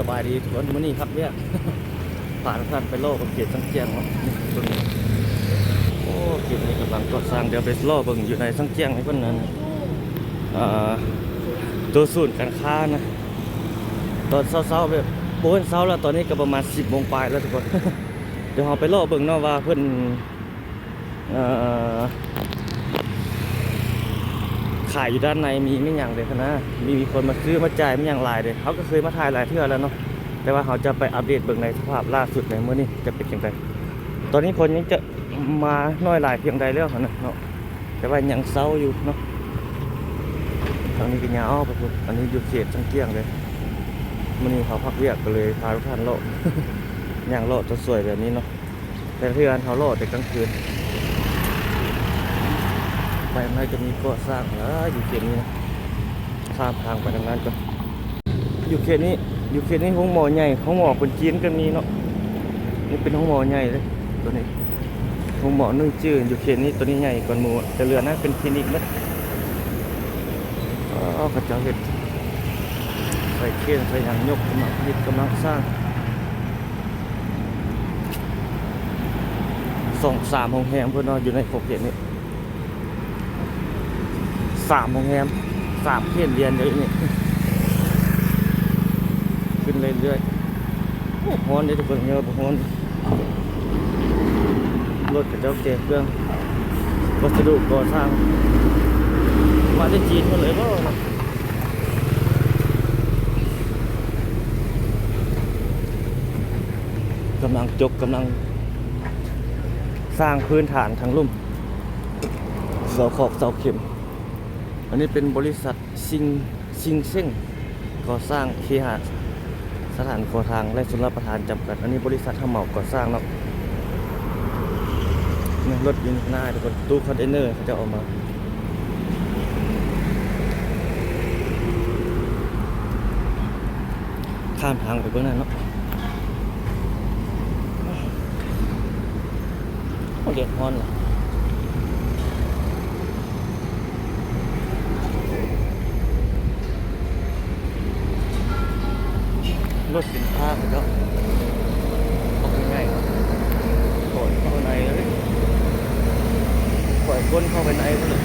สบายดีทุกคนมื้อนี้ครับเนี่ยผ่านผ่านไปโลกกับเกียรติสังเกียงเนาะนี่ตรงนี้โอ้เกียรตินี่กำลังก่อสร้างเดี๋ยวไปล่อเบิ่งอยู่ในสังเกียงให้เพิ่นนั้นตัวศูนย์การค้านะตอนเช้าๆแบบโป้นเช้าแล้วตอนนี้ก็ประมาณ10โมงปลายแล้วทุกคนเดี๋ยวเราไปล่อเบิ่งเนาะว่าเพิ่นเอ่อ ขายอยู่ด้านในมีไม่อย่างเลยนะมีมีคนมาซื้อมาจ่ายไม่อย่างหลายเลยเขาก็เคยมาถ่ายหลายเทื่อแล้วเนาะแต่ว่าเขาจะไปอัปเดตเบิ่งในสภาพล่าสุดในเมื่อนี้จะเป็นยังไงตอนนี้คนยังจะมาน้อยหลายเพียงใดแล้วนะเนาะแต่ว่ายังเศร้าอยู่เนาะทางนี้ก็ยาวไปพุ่นอันนี้อยู่เขตจังเกี้ยงเลยมื่อนี้เขาพักเรียกก็เลยพาทุกท่านเลาะอย่างเลาะจะสวยแบบนี้เนาะแต่เทื่อนเขาเลาะแต่กลางคืน ไปไม่จะมีก่อสร้างแล้วอยู่เขตนี้นะข้ามทางไปทางนั้นก่อนอยู่เขตนี้อยู่เขตนี้ห้องหมอใหญ่ห้องหมอคนจีนก็มีเนาะนี่เป็นห้องหมอใหญ่เลยตัวนี้ห้องหมอนึ่งจืดอยู่เขตนี้ตัวนี้ใหญ่กว่าหมูแต่เรือนั้นเป็นคลินิกนะอ๋อพระจาเห็ดใส่เขียนใส่หางยกกำลังผลิตกำลังสร้างสองสามโรงแรมเพื่อนนอนอยู่ในขอบเขตนี้ สามโรงแรมสามเขตเรียนเลยนี่ขึ้นเรื่อยๆโอ้โหฮอนเลยทุกคนเยอะฮอนรถกับเจ้าเจเครื่องวัสดุก่อสร้างมาได้จีนหมดเลยก็กำลังจกกำลัง สร้างพื้นฐานทางลุ่มเสาขอบเสาเข็ม อันนี้เป็นบริษัทซิงซิงเซ่งก่อสร้างเคหะสถานก่อทางและชลประทานจำกัด อันนี้บริษัททำเหมาก่อสร้างเนาะรถยินหน้าทุกคนตู้คอนเทนเนอร์เขาจะออกมาข้ามทางไปเบื้องนั้นเนาะโอเด็ดฮอนเหรอ รถสินค้าเขาก็ออกง่ายๆครับปล่อยเข้าไปในเลยปล่อยก้นเข้าไปในเลย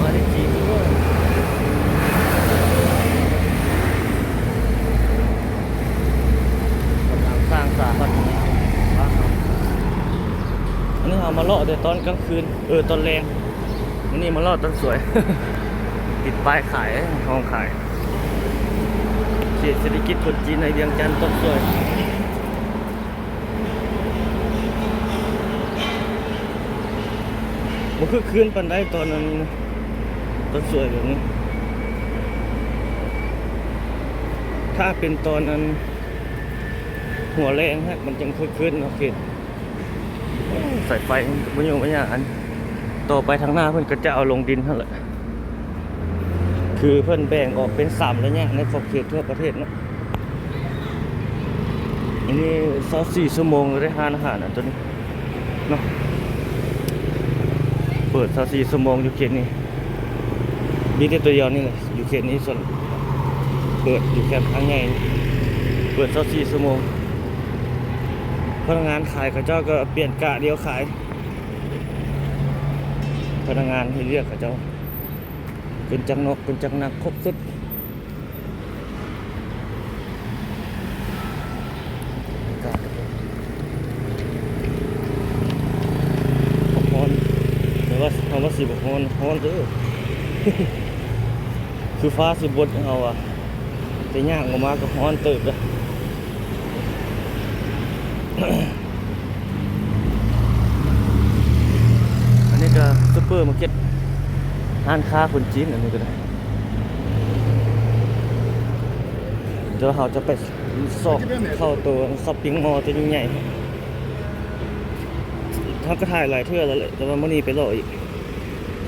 มาได้จริงด้วยกำลังสร้างสาบันนี้ว้าวอันนี้เอามาเลาะ แต่ตอนกลางคืน เออตอนแรงอันนี้มาเลาะตอนสวย ติดป้ายขายห้องขายเขตเศรษฐกิจคนจีนในเวียงจันทร์ต้นสวยมันคือคืนปันได้ตอนนั้นต้นสวยแบบนี้ ถ้าเป็นตอนนั้นหัวแรงฮะมันจังคือคืนโอเค สายไฟมันอยู่ไม่ยากอันต่อไปทางหน้าเพื่อนก็จะเอาลงดินเท่านั้นแหละคือเพิ่อนแบ่งออกเป็นสามระยะในขอบเขตทั่วประเทศเนาะอันนี้ซอสี่ชั่วโมงได้ทานอาหารอะตัวนี้เนาะเปิดซอสี่ชั่วโมงอยู่เขตนี้มีแต่ตัวเดียวนี่เลยอยู่เขตนี้ส่วนเปิดอยู่แค่ครั้งใหญ่เปิดซอสี่ชั่วโมง พนักงานขายเขาเจ้าก็เปลี่ยนกะเดียวขาย พนักงานให้เรียกเขาเจ้าเป็นจังนกเป็นจังนักครบสุดฮอนแต่ว่าคำว่าสีบฮอนฮอนเด้อคือฟ้าสิบดเอาอะแต่ย่างออกมาก็ฮอนเติบเลย อันนี้ก็ซุปเปอร์มาร์เก็ตร้านค้าคนจีนอันนี้ก็ได้เดี๋ยวเราจะไปซอกเข้าตัวช้อปปิ้งมอลล์ตัวใหญ่ๆเขาก็ถ่ายหลายเทื่อแล้วแหละแต่ว่ามื่อนี้ไปรออีก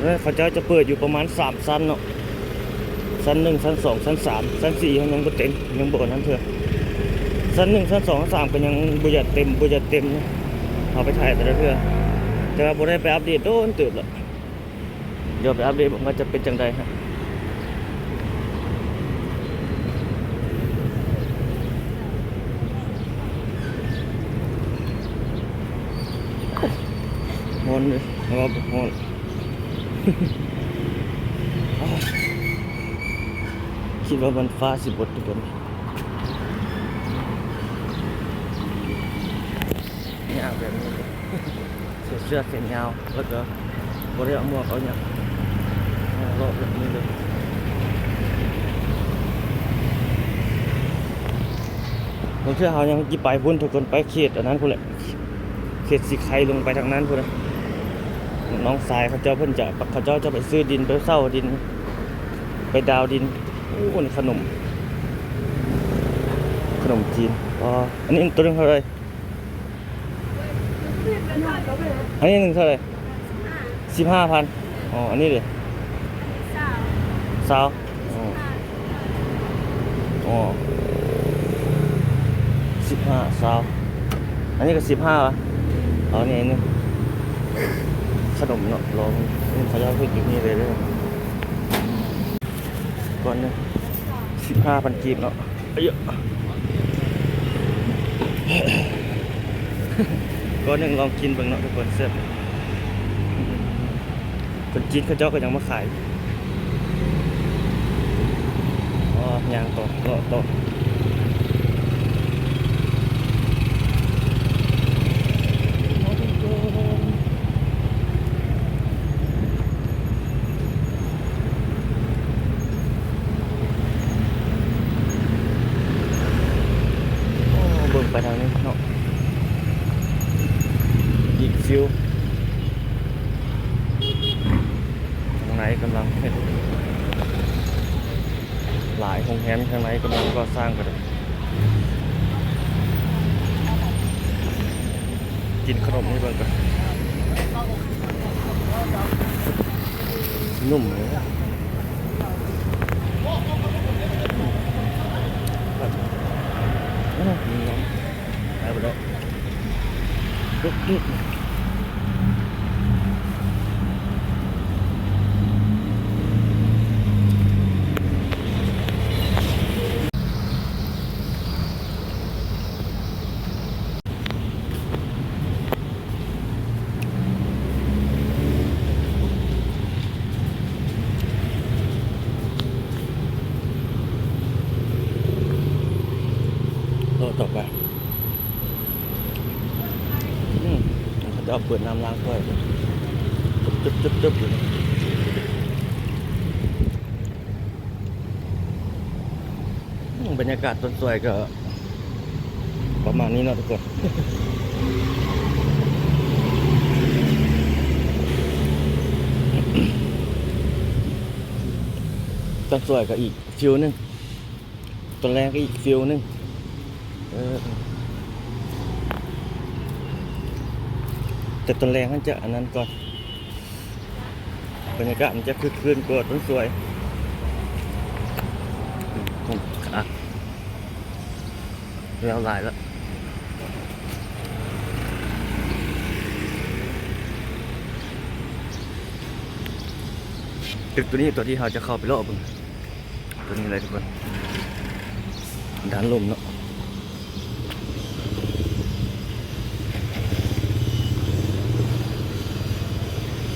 แล้วเขาเจ้าจะเปิดอยู่ประมาณสามชั้นเนาะชั้นหนึ่งชั้นสองชั้นสามชั้นสี่เขายังบ่เต็มยังบ่นั้นเถอะ ชั้นหนึ่งชั้นสองชั้นสามก็ยังบุญจัดเต็มบุญจัดเต็มนะเอาไปถ่ายแต่ละเทื่อแต่ว่าบุได้ไปอัปเดตโดนตื่นละเดี๋ยวไปอัปเดตมันจะเป็นจังไดฮะฮอนเลยคฮอนคิดว่ามันฟ้าสิบททุกคน เสื้อแขนยาวแล้วก็บริเอาหมวกเอาเนี่ยเอารอบแบบนี้เลยผมเชื่อเขายังกี่ไปพุ่นทุกคนไปเขตอันนั้นพุ่นแหละเขตสีไข่ลงไปทางนั้นพุ่นเลยน้องสายเขาเจ้าเพิ่นจะเขาเจ้าจะไปซื้อดินไปเศร้าดิน ไปดาวดินโอ้นขนม ขนมจีนอ๋ออันนี้ตัวนึงเท่าไร อันนี้หนึ่งเท่าไหรสิบห้าพันอ๋อ อันนี้เลยสาวอ๋ออ๋อสิบห้าสาวอันนี้ก็สิบห้าวะอ๋อนี่อันนี่ขนมเนาะลองนี่เขาจะเอาไปกินนี่เลยเด้วยก่อนหนึงสิบห้าพันกีบเนาะเอ้ยอะ ก็นหนึ่งลองกินเบิ่งเนาะทุกคนเสื้อคนจีนเขาเจ้าก็ยังมาขาย อ๋อย่างต่อเลาะต่อโอ้เบิ่งไปทางนี้เนาะอีกฟิวข้างในกำลังเฮ็ดหลายโรงแรมข้างในกำลังก่อสร้างกันเลยกินขนมนี่เบิ่งกัน นุ่มเลยนะอื้อหือน้ำได้หมดแล้วอื้ออื้อโลต่อไปอืมเขาจะเอาเปิดน้ำล้างถ้วย บอยู่บรรยากาศต้นสวยก็ ประมาณนี้นะทุกคนต้นสวยก็อีกฟิวนึงต้นแรกก็อีกฟิวนึงเออแต่ต้นแรงมันจะอันนั้นก่อน บรรยากาศมันจะคึกคืนกว่าต้นสวยอะแล้วหลายแล้วตึกตัวนี้ตัวที่เราจะเข้าไปรอบมึงตัวนี้เลยทุกคนด้านลมเนาะ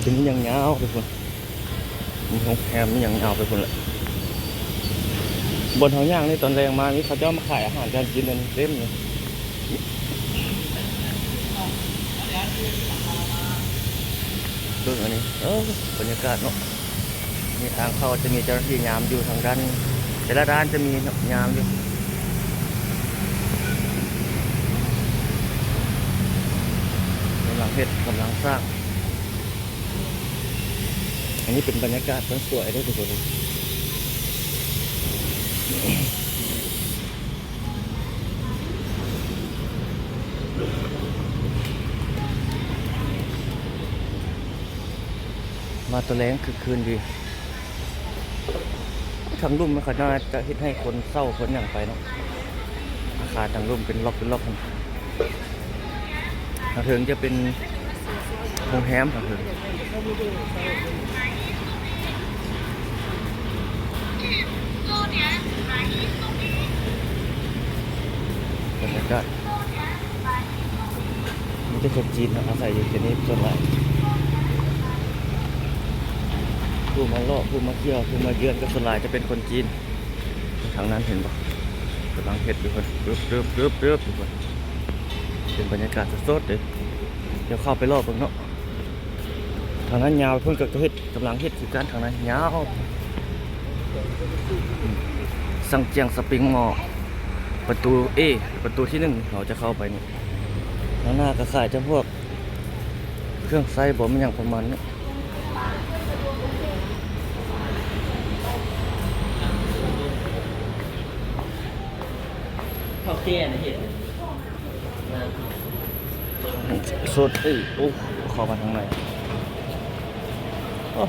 ถึงยังยาวไปคน มีของแคมยังยาไปคนละบนเขาย่างนี่ตอนแรงมานี่เขาจะมาขายอาหารการกินกันเต็มเลยดูอันนี้เออบรรยากาศเนาะมีทางเข้าจะมีเจ้าหน้าที่ยามอยู่ทางด้านแต่ละด้านจะมียามอยู่กำลังเพชรกำลังสร้าง นนี้เป็นบรรยากาศทั้งสวยด้วยทุกคนมาตัวแรงคือคืนดีทางรุ่มมันเขน่าจะเฮ็ดให้คนเศร้าคนอย่างไปเนาะอาคารทางรุ่มเป็นล็อกเป็นล็อกทางเถิงจะเป็นโรงแรมทางเถิง บรรยากาศนี่จะคนจีนนะอาศัยอยู่ที่นี่ส่วนใหญ่ผู้มาเลาะผู้มาเที่ยวผู้มาเยือนก็ส่วนใหลายจะเป็นคนจีนทางนั้นเห็นปะกำลังเห็ดอยู่คนรึบรึบรึบรึบอยู่คนเป็นบรรยากาศสดๆเลยเดี๋ยวเข้าไปรอบเบิ่งเนาะทางนั้นยาวเพิ่งเกับเฮ็ดกำลังเฮ็ดคือการทางนั้นยาว สังเจียงสปริงมอลล์ประตูเอ ประตูที่หนึ่งเราจะเข้าไปนี่ข้างหน้าก็ขายจะพวก เครื่องไส้บ่มันอย่างประมาณนี้ข้าวเตี้ยนะเห็ดสดเอ้ยโอ้เข้ามาทางไหนโอ้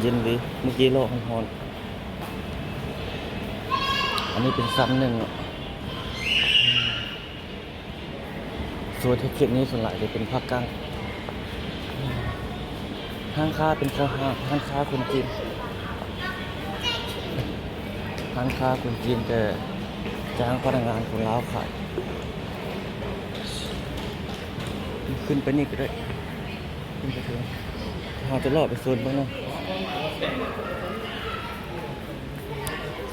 เย็นดีเมื่อกี้โลกร้อนๆ อันนี้เป็นซ้ำหนึ่งส่วนที่เขตนี้ส่วนใหญ่จะเป็นภาคกลางห้างค้าเป็นข้าวห้างห้างค้าคนจีนห้างค้าคนจีนแต่จ้างพนักงานคนลาวขายขึ้นไปนี่ก็ได้ขึ้นไปถึงเราจะลอดไปโซนเบื้องเนาะ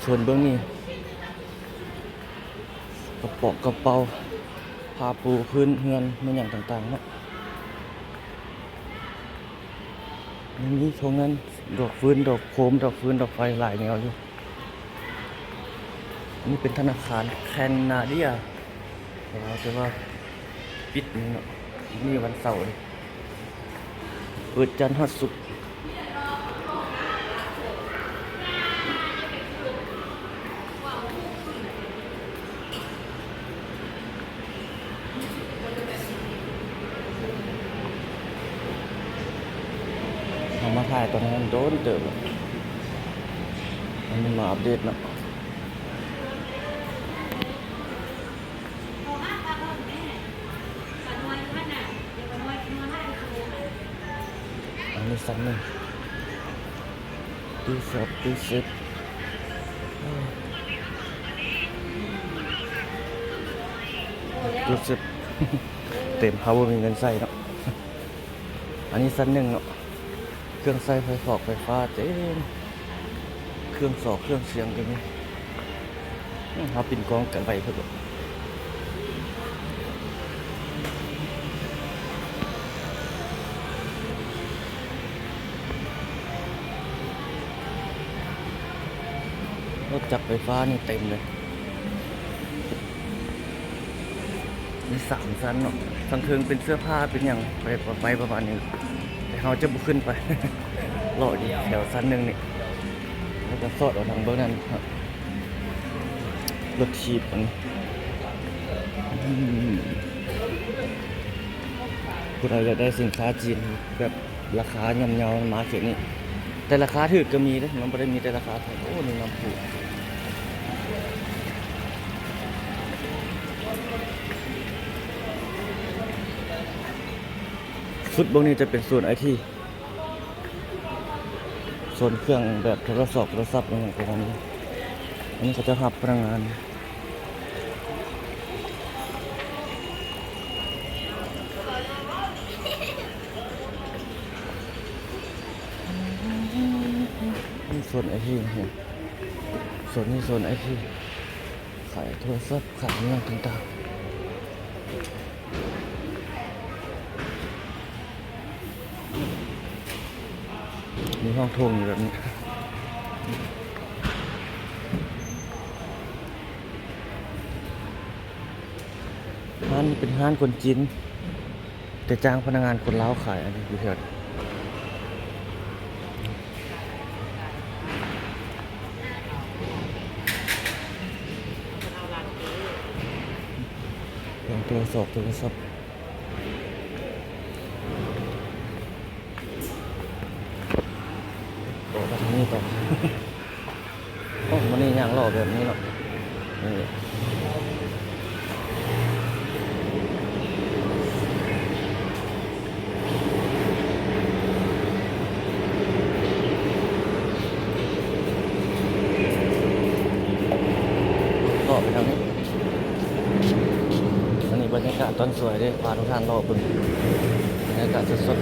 โซนเบื้องนี้ ระป๋องกระเป๋าผ้าปูพื้นเฮือนมันอย่างต่างๆเนาะนี่นี่ตรงนั้นดอกฟืนดอกโคมดอกฟืนดอกไฟหลายแนวอยู่นนี่เป็นธนาคารแคนาเดียเราจะว่าปิดนี่เนาะนี่วันเสาร์เลยเปิดจันทร์ฮอดสุกร์เอามาถ่ายตอนนั้นโดนเติบอะอันนี้มาอัปเดตเนาะอันนี้สักหนึ่งตีสอบตีสิบตีสิบเต็มพาวเวอร์มีเงินใส่เนาะอันนี้สั้นหนึ่งเนาะ เครื่องใส่ไฟฟอกไฟฟ้าเต็มเครื่องสอกเครื่องเสียงกันนี่เขาปินกองกันไปเพื่อรถจักรไฟฟ้านี่เต็มเลย มีสามชั้นเนาะทางเทิงเป็นเสื้อผ้าเป็นอย่างไปไปประมาณนี้ เขาจะบุขึ้นไปรอดีแถวชั้นหนึ่งนี่แล้วก็สอดเอาทางเบื้องนั้นครับรถชีพมันคุณเราจะได้สินค้าจีนแบบราคาย่ำเยามาเขียนนี่แต่ราคาถือก็มีนะมันไม่ได้มีแต่ราคาถูกโอ้นี่น้ำผู สุดบางนี้จะเป็นส่วนไอทีโซนเครื่องแบบโทรศัพท์โทรศัพท์อะไรอย่างเงี้ยนี้อันนี้เขาจะหับพนักงานนี่โซนไอทีเนี่ยโซนนี้โซนไอทีขายโทรศัพท์ขายเรื่องต่างๆ ห้องโถงอยู่แบบนี้ร้านนี้เป็นร้านคนจีนแต่จ้างพนักงานคนลาวขายอันนี้อยู่แถวตัวสอบตัวสอบ บรรยากาศต้นสวยด้วยพาทุกท่านรอบบึงบรรยากาศสด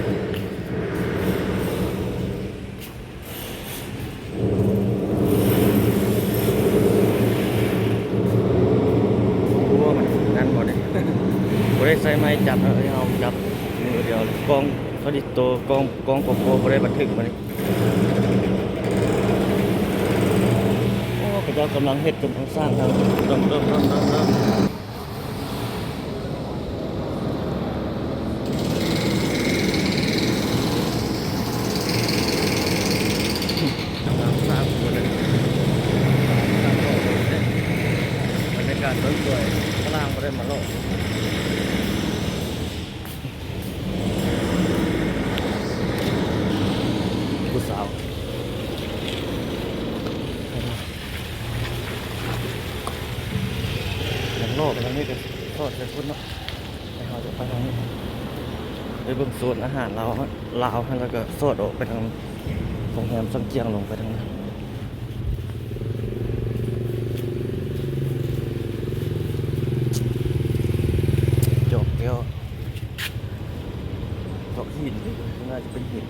ได้ใส่ไม้จับเอาจับมือเดียวกองเขาดิโตกองกองกบโปรขาได้บันทึกมาเลยโอ้กระเจ้ากำลังเฮ็ดกำลังสร้างทางเริ่มเริ่มเริ่มเริ่ม อดใส่พุ่นเนาะไปเขาจะไปทางนี้ไปเบิ่งสูตรอาหารเราลาวแล้วก็สอดออกไปทางโรงแรมสังเจียงลงไปทางนั้นจบแล้วจบหินน่าจะเป็นหิน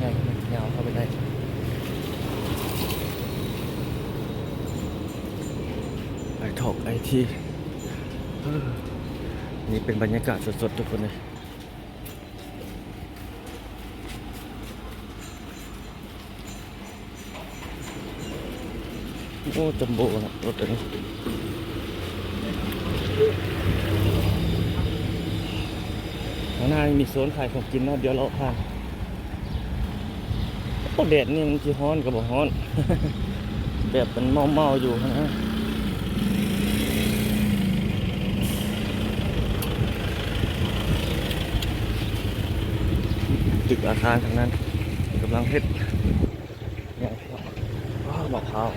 ง่ายยาวเข้าไปได้ไอถกไอ ทีนี่เป็นบรรยากาศสดๆ ทุกคนเลยโอ้จัมโบ้นะรถอันนี้ข้างหน้ามีโซนขายของกินนะเดี๋ยวเราผ่านโอ้แดดนี่มันจีฮ้อนกับบ่ฮ้อน แบบมันเมาเมาๆอยู่นะ ตึกอาคารทางนั้นกำลังเฮ็ดเนี่ยว้าวมะพร้าว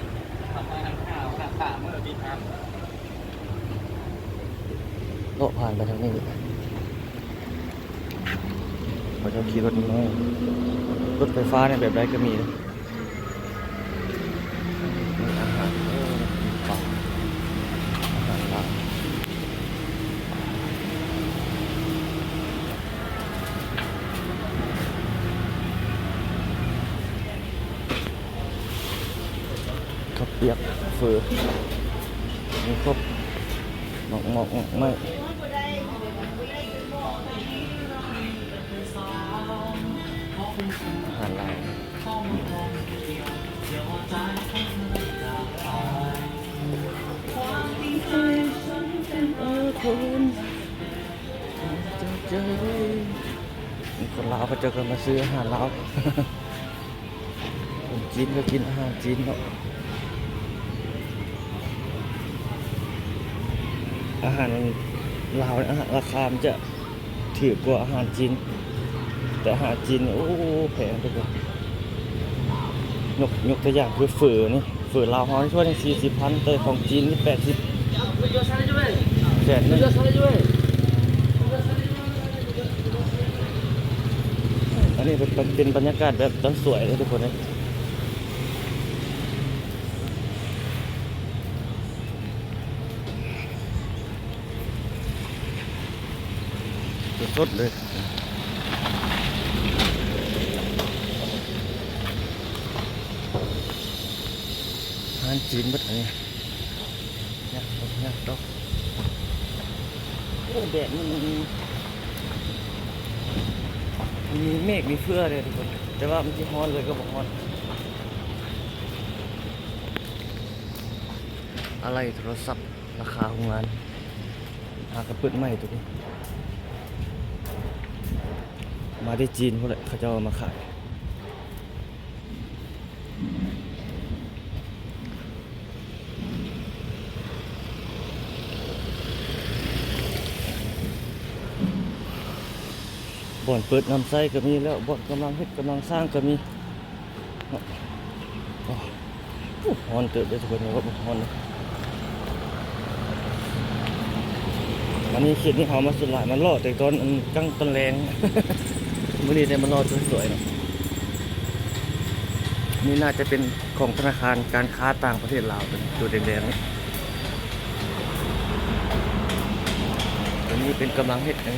โลาะผ่านไปทางนี้เขาจะขี่รถน้อยรถไฟฟ้าเนี่ยแบบไรก็มีนะมีอาหารเออป่าอาหารป่าข้าวเปียกเฟือมีครบหมอกหมอกไม่อาหารลาวเออคนลาวก็เจอกันมาซื้ออาหารลาวคนจีนก็กินอาหารจีนเนาะ อาหารลาวอาหาราคามันจะถือกว่าอาหารจีนแต่อาหารจีนโอ้แพงทุกคนยกยกตัวอย่างคือฝือนี่ฝือลาวฮานี่ช่วยในสี่สิบพันแต่ของจีนนี่แปดสิบแสนหนึงอันนี้เป็นเป็นบรรยากาศแบบตอนสวยเลยทุกคนเลย สดเลยอาหารจีนบัดนี้เนี่ยดอกเนี่ยดอกโอ้แดดมันมีเมฆมีเฟื่อเลยทุกคน แต่ว่ามันที่ฮ้อนเลยก็บอกฮ้อน อะไรโทรศัพท์ราคาของงานหากระเปิดใหม่ตัวนี้ มาได้จีนพวกเลยเขาจะเอามาขาย บ่อนเปิดน้ำใสก็มีแล้วบ่อนกำลังเฮ็ดกำลังสร้างก็มีโอ้โอ้ฮอนเติบได้ทุกคนเลยว่าฮอนอันนี้เขตนี้เขามาสุดหลายมันรอดแต่ตอนอันกลางตอนแรง มื่อนี้ได้มานอนสวยๆเนาะนี่น่าจะเป็นของธนาคารการค้าต่างประเทศลาวเป็นตัวแดงๆนี่ตัวนี้เป็นกำลังเห็ดนะ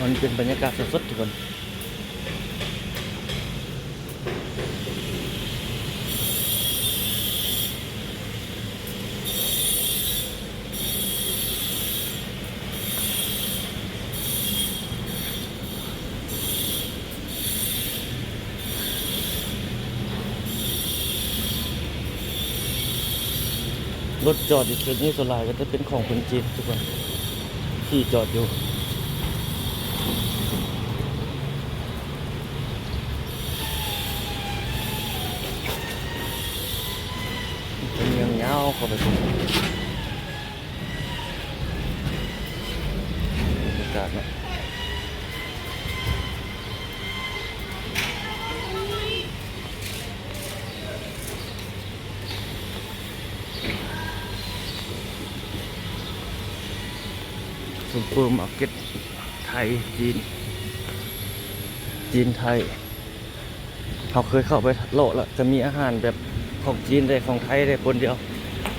มันเป็นบรรยากาศสดๆทุกคน รถจอดอยู่จุดนี้ส่วนใหญ่ก็จะเป็นของคนจีนทุกคนที่จอดอยู่เป็นเมืองเงาเข้าไป ยจีน จีนไทยเขาเคยเข้าไปโลกแล้วจะมีอาหารแบบของจีนได้ของไทยได้คนเดียว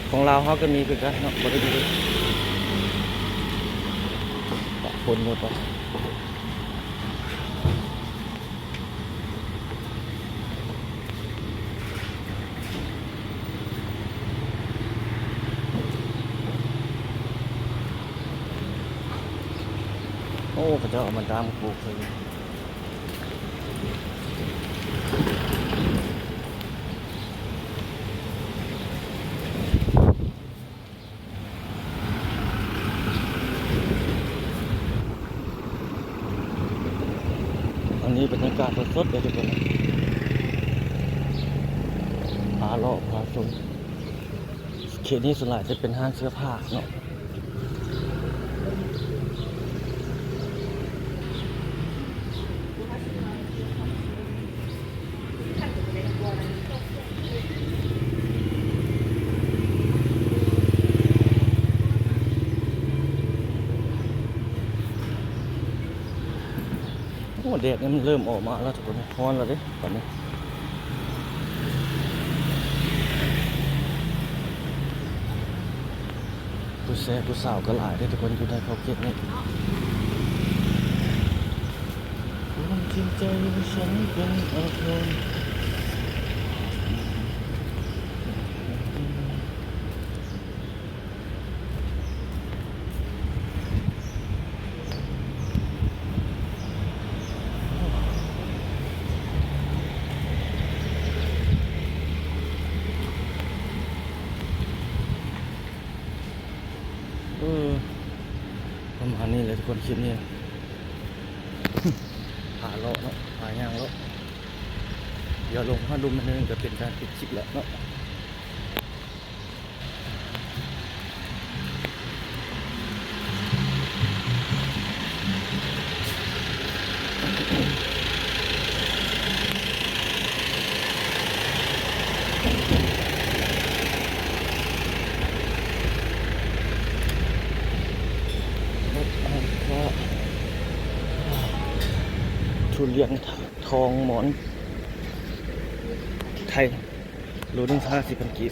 ของเราเขาก็มีคือกันเนาะบริบูรณ์ปะปนหมดแล้ว พระเจ้าเอามันตามปลูกเลยอันนี้บรรยากาศสดๆเลยทุกคนพาเลาะพาชมเขตนี้ส่วนใหญ่จะเป็นห้างเสื้อผ้าเนาะ แดดนี่มันเริ่มออกมาแล้วทุกคนร้อนแล้วดิตอนนี้ผู้แซ่ผู้สาวก็หลายได้ทุกคนอยู่ในเขาเก็บนี่คนจริงใจฉันเป็นอารมณ์เออประมาณนี้เลยทุก คลิปนี้ผ่าเลาะเนาะผ่ายางเลาะเดี๋ยวลงมาดูมันนึงจะเป็นการปิดคลิปแล้วเนาะ ก็ ทุเรียนทองหมอน ไทยโลนึงห้าสิบพันกีบ